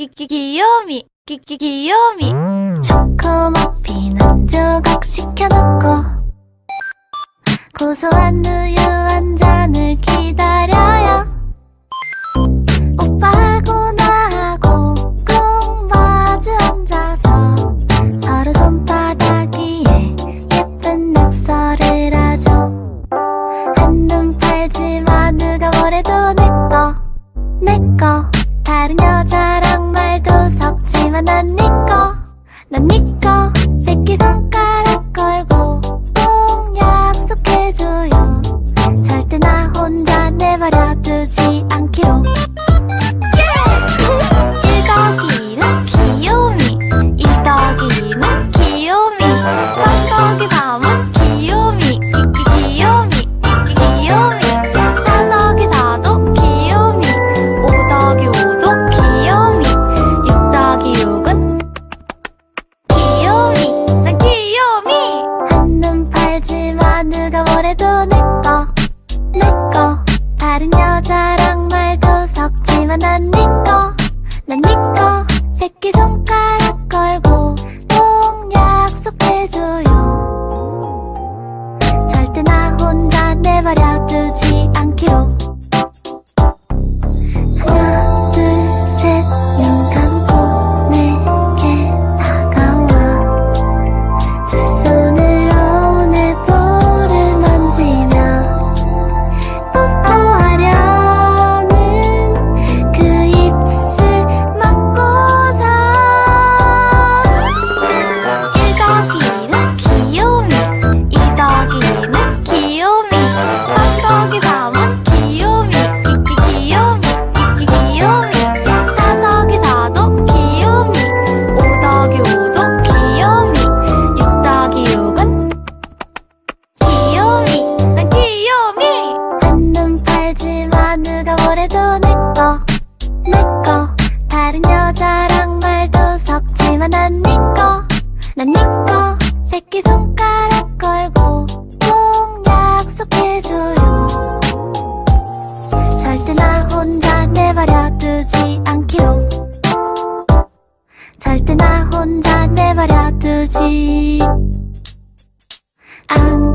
기기기요미. 기기기요미. 음. 초코머핀 한 조각 시켜놓고 고소한 우유 그래도 내꺼 내꺼 다른 여자랑 말도 섞지만 난 네 니꺼 난 네 니꺼 새끼손가락 party. I'm